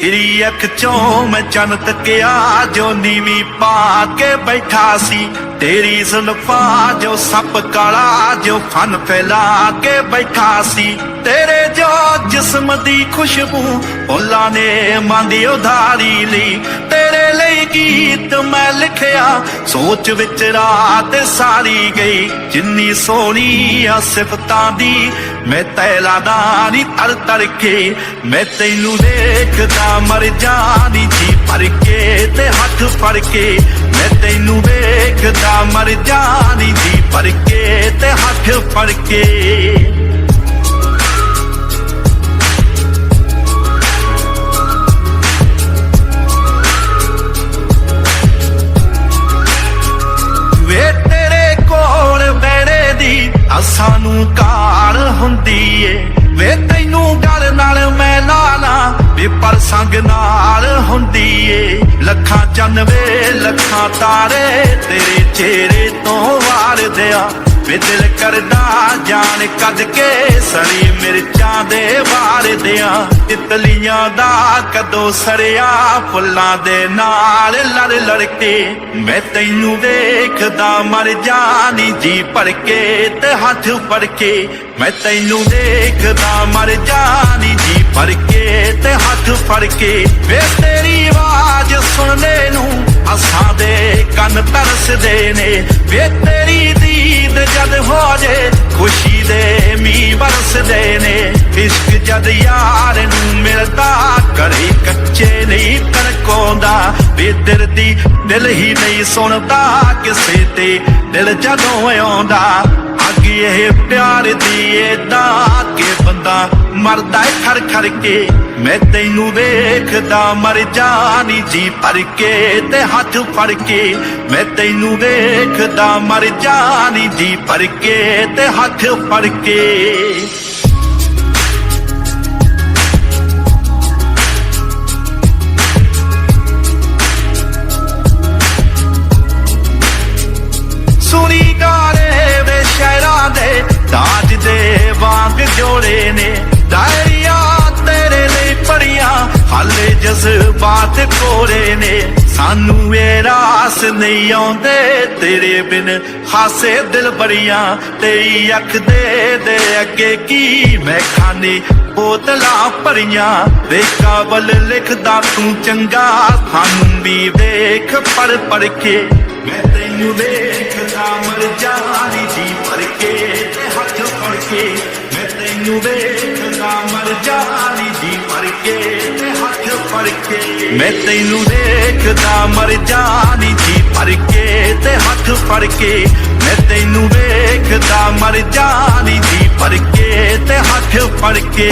ਤੇਰੀ ਅੱਖ ਚੋਂ ਮੈਂ ਚੰਨ ਤੱਕਿਆ, ਜੋ ਨੀਵੀਂ ਪਾ ਕੇ ਬੈਠਾ ਸੀ। ਤੇਰੀ ਜ਼ੁਲਫਾਂ, ਜੋ ਸੱਪ ਕਾਲਾ, ਜੋ ਫਨ ਫੈਲਾ ਕੇ ਬੈਠਾ ਸੀ। ਤੇਰੇ ਜੋ ਜਿਸਮ ਦੀ ਖੁਸ਼ਬੂ, ਫੁੱਲਾਂ ਨੇ ਮੰਦੀ ਉਧਾਰੀ ਲਈ। ਤੇਰੇ ਲਈ ਗੀਤ ਮੈਂ ਲਿਖਿਆ। ਸੋਚ ਵਿੱਚ ਰਾਤ ਸਾਰੀ ਗਈ। ਜਿੰਨੀ ਸੋਹਣੀ ਆ ਸਿਫਤਾਂ ਦੀ, ਮੈਂ ਤੈਲਾ ਦਾ ਤਰ ਤਰ ਕੇ। ਮੈਂ ਤੈਨੂੰ ਦੇਖਦਾ ਮਰ ਜਾਣੀ ਜੀ ਭਰ ਕੇ ਤੇ ਹੱਥ ਫੜ ਕੇ। ਮੈਂ ਤੈਨੂੰ ਦੇਖਦਾ ਮਰ ਜਾਣੀ ਜੀ ਭਰ ਕੇ ਤੇ ਹੱਥ ਫੜ ਕੇ। ਸੰਗ ਨਾਲ ਹੁੰਦੀ ਏ। ਲੱਖਾਂ ਚੰਨ ਵੇ ਲੱਖਾਂ ਤਾਰੇ ਤੇਰੇ ਚਿਹਰੇ ਤੋਂ ਵਾਰ ਦਿਆ ਵੇ ਦਿਲ ਕਰਦਾ ਜਾਨ ਕੱਢ ਕੇ ਸੜੀ ਮਿਰਚਾਂ ਦੇ ਵਾਰ ਤਿਤਲੀਆਂ ਦਾ ਕਦੋਂ ਸਰਿਆ ਫੁੱਲਾਂ ਦੇ ਨਾਲ ਲੜ ਲੜ ਕੇ ਮੈਂ ਤੈਨੂੰ ਦੇਖਦਾ ਮਰ ਜਾਣੀ ਜੀ ਭਰ ਕੇ ਤੇ ਹੱਥ ਫੜ ਕੇ ਮੈਂ ਤੈਨੂੰ ਦੇਖਦਾ ਮਰ ਜਾਣੀ ਜੀ ਭਰ ਕੇ ਤੇ ਹੱਥ ਫੜ ਕੇ ਵੇ ਤੇਰੀ ਆਵਾਜ਼ ਸੁਣਨੇ ਨੂੰ ਅਸਾਂ ਦੇ ਕੰਨ ਤਰਸਦੇ ਨੇ। ਵੇ ਤੇਰੀ ਹੋ ਜੇ ਖੁਸ਼ੀ ਦੇ ਮੀਂਹ ਵਰਸਦੇ ਨੇ। ਇਸ਼ਕ ਜਦ ਯਾਰ ਨੂੰ ਮਿਲਦਾ ਕਰੇ ਕੱਚੇ ਨਹੀਂ ਤੜਕਾਉਂਦਾ। ਵੇ ਦੀ ਦਿਲ ਹੀ ਨਹੀਂ ਸੁਣਦਾ, ਕਿਸੇ ਤੇ ਦਿਲ ਜਦੋਂ ਆਉਂਦਾ। ਅੱਗ ਇਹ ਪਿਆਰ ਦੀ ਏਦਾਂ ਕਿ ਬੰਦਾ ਮਰਦਾ ਏ ਖੜ ਖੜ ਕੇ। ਮੈਂ ਤੈਨੂੰ ਵੇਖਦਾ ਮਰ ਜਾਣੀ ਜੀ ਭਰ ਕੇ ਤੇ ਹੱਥ ਫੜ ਕੇ। ਮੈਂ ਤੈਨੂੰ ਵੇਖਦਾ ਮਰ ਜਾਣੀ ਜੀ ਭਰ ਕੇ ਤੇ ਹੱਥ ਫੜ ਕੇ। ਜਜ਼ਬਾਤ ਕੋਰੇ ਨੇ। ਸਾਨੂੰ ਇਹ ਰਾਸ ਨਹੀਂ ਆਉਂਦੇ। ਤੇਰੇ ਬਿਨ ਹਾਸੇ ਦਿਲ ਬੜੀਆਂ ਤੇਰੀ ਅੱਖ ਦੇ ਦੇ। ਅੱਗੇ ਕੀ ਮੈਂ ਖਾਨੇ ਬੋਤਲਾਂ ਭਰੀਆਂ। ਵੇ ਕਾਬਲ ਲਿਖਦਾ ਤੂੰ ਚੰਗਾ। ਸਾਨੂੰ ਵੀ ਵੇਖ ਪੜ ਪੜ ਕੇ। ਮੈਂ ਤੈਨੂੰ ਵੇਖਦਾ ਮਰ ਜਾਣੀ ਜੀ ਭਰ ਕੇ। ਤੇ ਹੱਥ ਫੜ ਕੇ ਮੈਂ ਵੇਖਦਾ ਮਰ ਜਾਣੀ ਦੀ ਭਰ ਕੇ ਤੇ ਹੱਥ ਫੜ ਕੇ। ਮੈਂ ਤੈਨੂੰ ਵੇਖਦਾ ਮਰ ਜਾਣੀ ਦੀ ਭਰ ਕੇ ਤੇ ਹੱਥ ਫੜ ਕੇ। ਮੈਂ ਤੈਨੂੰ ਵੇਖਦਾ ਮਰ ਜਾਣੀ ਦੀ ਭਰ ਕੇ ਤੇ ਹੱਥ ਫੜ ਕੇ।